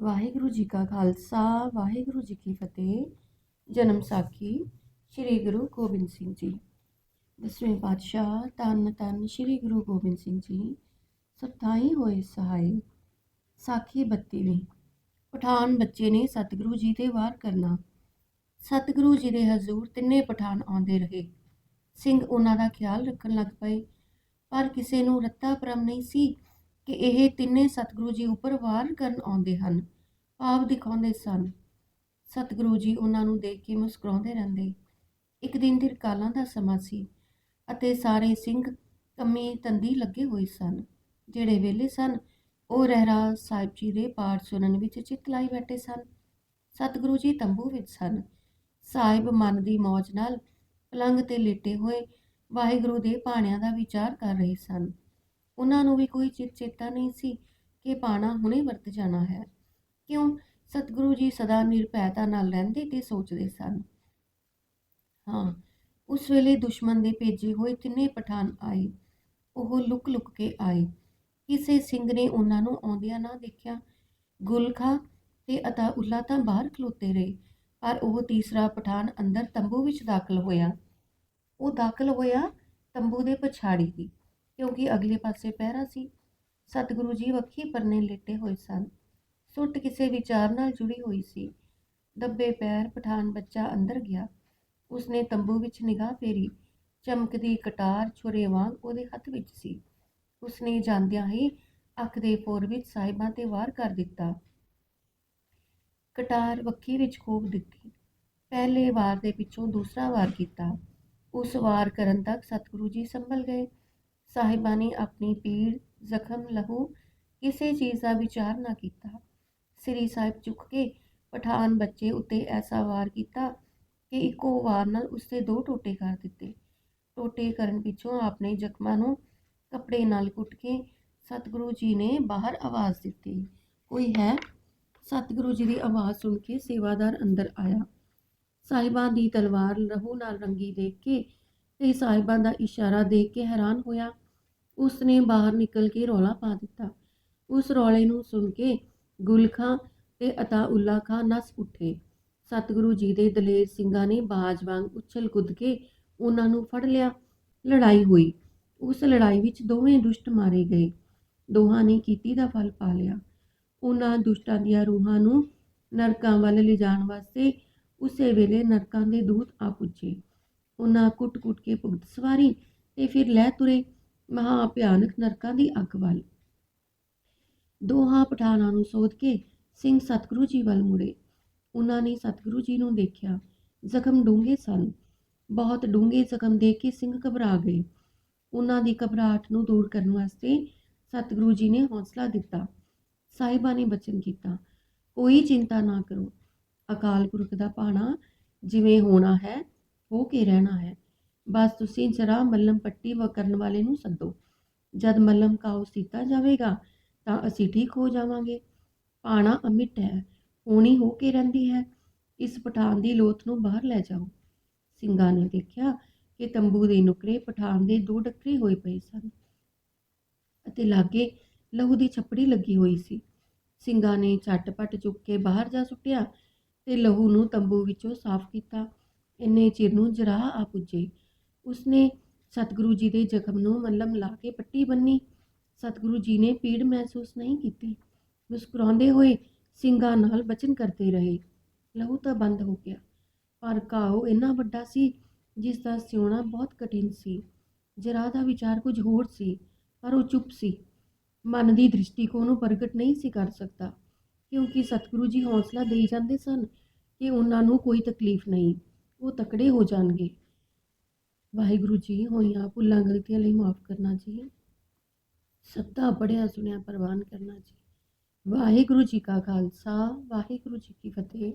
ਵਾਹਿਗੁਰੂ ਜੀ ਕਾ ਖਾਲਸਾ, ਵਾਹਿਗੁਰੂ ਜੀ ਕੀ ਫਤਿਹ। ਜਨਮ ਸਾਖੀ ਸ੍ਰੀ ਗੁਰੂ ਗੋਬਿੰਦ ਸਿੰਘ ਜੀ। ਦਸਵੇਂ ਪਾਤਸ਼ਾਹ ਤਨ ਤਨ ਸ੍ਰੀ ਗੁਰੂ ਗੋਬਿੰਦ ਸਿੰਘ ਜੀ ਸਤਾਈ ਹੋਏ ਸਹਾਈ। ਸਾਖੀ 32ਵੀਂ ਪਠਾਨ ਬੱਚੇ ਨੇ ਸਤਿਗੁਰੂ ਜੀ ਦੇ ਵਾਰ ਕਰਨਾ। ਸਤਿਗੁਰੂ ਜੀ ਦੇ ਹਜ਼ੂਰ ਤਿੰਨੇ ਪਠਾਨ ਆਉਂਦੇ ਰਹੇ। ਸਿੰਘ ਉਹਨਾਂ ਦਾ ਖਿਆਲ ਰੱਖਣ ਲੱਗ ਪਏ, ਪਰ ਕਿਸੇ ਨੂੰ ਰੱਤਾ ਭਰਮ ਨਹੀਂ ਸੀ। ਕਿ ਇਹ ਤਿੰਨੇ ਸਤਿਗੁਰੂ ਜੀ ਉੱਪਰ ਵਾਰ ਕਰਨ ਆਉਂਦੇ ਹਨ ਭਾਵ ਦਿਖਾਉਂਦੇ ਸਨ। ਸਤਿਗੁਰੂ ਜੀ ਉਹਨਾਂ ਨੂੰ ਦੇਖ ਕੇ ਮੁਸਕਰਾਉਂਦੇ ਰਹਿੰਦੇ। ਇੱਕ ਦਿਨ ਦੀ ਕਾਲਾਂ ਦਾ ਸਮਾਂ ਸੀ ਅਤੇ ਸਾਰੇ ਸਿੰਘ ਕੰਮੀ ਤੰਦੀ ਲੱਗੇ ਹੋਏ ਸਨ। ਜਿਹੜੇ ਵੇਲੇ ਸਨ, ਉਹ ਰਹਿਰਾ ਸਾਹਿਬ ਜੀ ਦੇ ਪਾਠ ਸੁਣਨ ਵਿੱਚ ਚਿੱਤ ਲਾਈ ਬੈਠੇ ਸਨ। ਸਤਿਗੁਰੂ ਜੀ ਤੰਬੂ ਵਿੱਚ ਸਨ। ਸਾਹਿਬ ਮਨ ਦੀ ਮੌਜ ਨਾਲ ਪਲੰਗ ਤੇ ਲੇਟੇ ਹੋਏ ਵਾਹਿਗੁਰੂ ਦੇ ਬਾਣਿਆਂ ਦਾ ਵਿਚਾਰ ਕਰ ਰਹੇ ਸਨ। ਉਹਨਾਂ ਨੂੰ ਵੀ ਕੋਈ ਚਿਤ ਚੇਤਾ ਨਹੀਂ ਸੀ ਕਿ ਬਾਣਾ ਹੁਣੇ ਵਰਤ ਜਾਣਾ ਹੈ। ਕਿਉਂ? ਸਤਿਗੁਰੂ ਜੀ ਸਦਾ ਨਿਰਭੈਤਾ ਨਾਲ ਰਹਿੰਦੇ ਤੇ ਸੋਚਦੇ ਸਨ। ਹਾਂ, ਉਸ ਵੇਲੇ ਦੁਸ਼ਮਣ ਦੇ ਭੇਜੇ ਹੋਏ ਤਿੰਨੇ ਪਠਾਨ ਆਏ। ਉਹ ਲੁਕ ਲੁਕ ਕੇ ਆਏ। ਕਿਸੇ ਸਿੰਘ ਨੇ ਉਹਨਾਂ ਨੂੰ ਆਉਂਦਿਆਂ ਨਾ ਦੇਖਿਆ। ਗੁਲਖਾ ਤੇ ਅਤਾਉੱਲਾ ਤਾਂ ਬਾਹਰ ਖਲੋਤੇ ਰਹੇ, ਪਰ ਉਹ ਤੀਸਰਾ ਪਠਾਨ ਅੰਦਰ ਤੰਬੂ ਵਿੱਚ ਦਾਖਲ ਹੋਇਆ। ਉਹ ਦਾਖਲ ਹੋਇਆ ਤੰਬੂ ਦੇ ਪਛਾੜੀ ਦੀ। ਕਿਉਂਕਿ ਅਗਲੇ ਪਾਸੇ ਪਹਿਰਾ ਸੀ। ਸਤਿਗੁਰੂ ਜੀ ਵੱਖੀ ਪਰਨੇ ਲੇਟੇ ਹੋਏ ਸਨ। ਸੁੱਟ ਕਿਸੇ ਵਿਚਾਰ ਨਾਲ ਜੁੜੀ ਹੋਈ ਸੀ। ਦੱਬੇ ਪੈਰ ਪਠਾਨ ਬੱਚਾ ਅੰਦਰ ਗਿਆ। ਉਸਨੇ ਤੰਬੂ ਵਿੱਚ ਨਿਗਾਹ ਫੇਰੀ। ਚਮਕਦੀ ਕਟਾਰ ਛੁਰੇ ਵਾਂਗ ਉਹਦੇ ਹੱਥ ਵਿੱਚ ਸੀ। ਉਸਨੇ ਜਾਂਦਿਆਂ ਹੀ ਅੱਖ ਦੇ ਫੋਰ ਵਿੱਚ ਸਾਹਿਬਾਂ ਤੇ ਵਾਰ ਕਰ ਦਿੱਤਾ। ਕਟਾਰ ਵੱਖੀ ਵਿੱਚ ਖੋਬ ਦਿੱਤੀ। ਪਹਿਲੇ ਵਾਰ ਦੇ ਪਿੱਛੋਂ ਦੂਸਰਾ ਵਾਰ ਕੀਤਾ। ਉਸ ਵਾਰ ਕਰਨ ਤੱਕ ਸਤਿਗੁਰੂ ਜੀ ਸੰਭਲ ਗਏ। ਸਾਹਿਬਾਂ ਨੇ ਆਪਣੀ ਪੀੜ, ਜ਼ਖਮ, ਲਹੂ, ਕਿਸੇ ਚੀਜ਼ ਦਾ ਵਿਚਾਰ ਨਾ ਕੀਤਾ। ਸ੍ਰੀ ਸਾਹਿਬ ਚੁੱਕ ਕੇ ਪਠਾਨ ਬੱਚੇ ਉੱਤੇ ਐਸਾ ਵਾਰ ਕੀਤਾ ਕਿ ਇੱਕੋ ਵਾਰ ਨਾਲ ਉਸਦੇ ਦੋ ਟੋਟੇ ਕਰ ਦਿੱਤੇ। ਟੋਟੇ ਕਰਨ ਪਿੱਛੋਂ ਆਪਣੇ ਜ਼ਖਮਾਂ ਨੂੰ ਕੱਪੜੇ ਨਾਲ ਕੁੱਟ ਕੇ ਸਤਿਗੁਰੂ ਜੀ ਨੇ ਬਾਹਰ ਆਵਾਜ਼ ਦਿੱਤੀ। ਕੋਈ ਹੈ? ਸਤਿਗੁਰੂ ਜੀ ਦੀ ਆਵਾਜ਼ ਸੁਣ ਕੇ ਸੇਵਾਦਾਰ ਅੰਦਰ ਆਇਆ। ਸਾਹਿਬਾਂ ਦੀ ਤਲਵਾਰ ਲਹੂ ਨਾਲ ਰੰਗੀ ਦੇਖ ਕੇ ਤੇ ਸਾਹਿਬਾਂ ਦਾ ਇਸ਼ਾਰਾ ਦੇਖ ਕੇ ਹੈਰਾਨ ਹੋਇਆ ਉਸਨੇ ਬਾਹਰ ਨਿਕਲ ਕੇ ਰੌਲਾ ਪਾ ਦਿੱਤਾ। ਉਸ ਰੌਲੇ ਨੂੰ ਸੁਣ ਕੇ ਗੁਲਖਾਂ ਤੇ ਅਤਾਉੱਲਾ ਖਾਂ ਨਸ ਉੱਠੇ। ਸਤਿਗੁਰੂ ਜੀ ਦੇ ਦਲੇਰ ਸਿੰਘਾਂ ਨੇ ਬਾਜ ਵਾਂਗ ਉਛਲ ਕੁੱਦ ਕੇ ਉਹਨਾਂ ਨੂੰ ਫੜ ਲਿਆ। ਲੜਾਈ ਹੋਈ। ਉਸ ਲੜਾਈ ਵਿੱਚ ਦੋਵੇਂ ਦੁਸ਼ਟ ਮਾਰੇ ਗਏ। ਦੋਹਾਂ ਨੇ ਕੀਤੀ ਦਾ ਫਲ ਪਾ ਲਿਆ। ਉਹਨਾਂ ਦੁਸ਼ਟਾਂ ਦੀਆਂ ਰੂਹਾਂ ਨੂੰ ਨਰਕਾਂ ਵੱਲ ਲਿਜਾਣ ਵਾਸਤੇ ਉਸੇ ਵੇਲੇ ਨਰਕਾਂ ਦੇ ਦੂਤ ਆ ਪੁੱਜੇ। ਉਹਨਾਂ ਕੁੱਟ-ਕੁੱਟ ਕੇ ਭੁਗਤ ਸਵਾਰੀ ਤੇ ਫਿਰ ਲੈ ਤੁਰੇ। ਮਹਾ ਭਿਆਨਕ ਨਰਕਾਂ ਦੀ ਅੱਗ ਵੱਲ। ਦੋਹਾਂ ਪਠਾਨਾਂ ਨੂੰ ਸੋਧ ਕੇ ਸਿੰਘ ਸਤਿਗੁਰੂ ਜੀ ਵੱਲ ਮੁੜੇ। ਉਹਨਾਂ ਨੇ ਸਤਿਗੁਰੂ ਜੀ ਨੂੰ ਦੇਖਿਆ। ਜ਼ਖਮ ਡੂੰਘੇ ਸਨ। ਬਹੁਤ ਡੂੰਘੇ ਜ਼ਖਮ ਦੇਖ ਕੇ ਸਿੰਘ ਘਬਰਾ ਗਏ। ਉਹਨਾਂ ਦੀ ਘਬਰਾਹਟ ਨੂੰ ਦੂਰ ਕਰਨ ਵਾਸਤੇ ਸਤਿਗੁਰੂ ਜੀ ਨੇ ਹੌਸਲਾ ਦਿੱਤਾ। ਸਾਹਿਬਾਂ ਨੇ ਬਚਨ ਕੀਤਾ, ਕੋਈ ਚਿੰਤਾ ਨਾ ਕਰੋ। ਅਕਾਲ ਪੁਰਖ ਦਾ ਪਾਣਾ ਜਿਵੇਂ ਹੋਣਾ ਹੈ, ਹੋ ਕੇ ਰਹਿਣਾ ਹੈ। ਬਸ ਤੁਸੀਂ ਜਰਾ ਮੱਲਮ ਪੱਟੀ ਵ ਕਰਨ ਵਾਲੇ ਨੂੰ ਸੱਦੋ। ਜਦ ਮੱਲਮ ਕਾਉ ਸੀਤਾ ਜਾਵੇਗਾ, ਤਾਂ ਅਸੀਂ ਠੀਕ ਹੋ ਜਾਵਾਂਗੇ। ਪਾਣਾ ਅਮਿਟ ਹੈ ਹੋਣੀ ਹੋ ਕੇ ਰਹਿੰਦੀ ਹੈ। ਇਸ ਪਠਾਨ ਦੀ ਲੋਥ ਨੂੰ ਬਾਹਰ ਲੈ ਜਾਓ। ਸਿੰਘਾਂ ਨੇ ਦੇਖਿਆ ਕਿ ਤੰਬੂ ਦੇ ਨੁਕਰੇ ਪਠਾਨ ਦੇ ਦੋ ਡੱਕਰੇ ਹੋਏ ਪਏ ਸਨ ਅਤੇ ਲਾਗੇ ਲਹੂ ਦੀ ਛਪੜੀ ਲੱਗੀ ਹੋਈ ਸੀ। ਸਿੰਘਾਂ ਨੇ ਝਟਪਟ ਚੁੱਕ ਕੇ ਬਾਹਰ ਜਾ ਸੁੱਟਿਆ ਤੇ ਲਹੂ ਨੂੰ ਤੰਬੂ ਵਿੱਚੋਂ ਸਾਫ਼ ਕੀਤਾ। ਇੰਨੇ ਚਿਰ ਨੂੰ ਜਰਾਹ ਆ ਪੁੱਜੇ। ਉਸਨੇ ਸਤਿਗੁਰੂ ਜੀ ਦੇ ਜ਼ਖਮ ਨੂੰ ਮੱਲਮ ਲਾ ਕੇ ਪੱਟੀ ਬੰਨੀ। ਸਤਿਗੁਰੂ ਜੀ ਨੇ ਪੀੜ ਮਹਿਸੂਸ ਨਹੀਂ ਕੀਤੀ। ਮੁਸਕਰਾਉਂਦੇ ਹੋਏ ਸਿੰਘਾਂ ਨਾਲ ਬਚਨ ਕਰਦੇ ਰਹੇ। ਲਹੂ ਤਾਂ ਬੰਦ ਹੋ ਗਿਆ। ਪਰ ਘਾਉ ਇੰਨਾ ਵੱਡਾ ਸੀ, ਜਿਸ ਦਾ ਸਿਉਣਾ ਬਹੁਤ ਕਠਿਨ ਸੀ। ਜਰਾ ਦਾ ਵਿਚਾਰ ਕੁਝ ਹੋਰ ਸੀ, ਪਰ ਉਹ ਚੁੱਪ ਸੀ। ਮਨ ਦੀ ਦ੍ਰਿਸ਼ਟੀਕੋਣ ਨੂੰ ਪ੍ਰਗਟ ਨਹੀਂ ਸੀ ਕਰ ਸਕਦਾ, ਕਿਉਂਕਿ ਸਤਿਗੁਰੂ ਜੀ ਹੌਸਲਾ ਦੇਈ ਜਾਂਦੇ ਸਨ ਕਿ ਉਹਨਾਂ ਨੂੰ ਕੋਈ ਤਕਲੀਫ ਨਹੀਂ, ਉਹ ਤਕੜੇ ਹੋ ਜਾਣਗੇ। ਵਾਹਿਗੁਰੂ ਜੀ, ਹੋਈਆਂ ਭੁੱਲਾਂ, ਗਲਤੀਆਂ ਲਈ ਮਾਫ ਕਰਨਾ ਜੀ। ਸਦਾ ਪੜਿਆ ਸੁਣਿਆ, ਪ੍ਰਵਾਨ ਕਰਨਾ ਜੀ। ਵਾਹਿਗੁਰੂ ਜੀ ਕਾ ਖਾਲਸਾ, ਵਾਹਿਗੁਰੂ ਜੀ ਕੀ ਫਤਿਹ।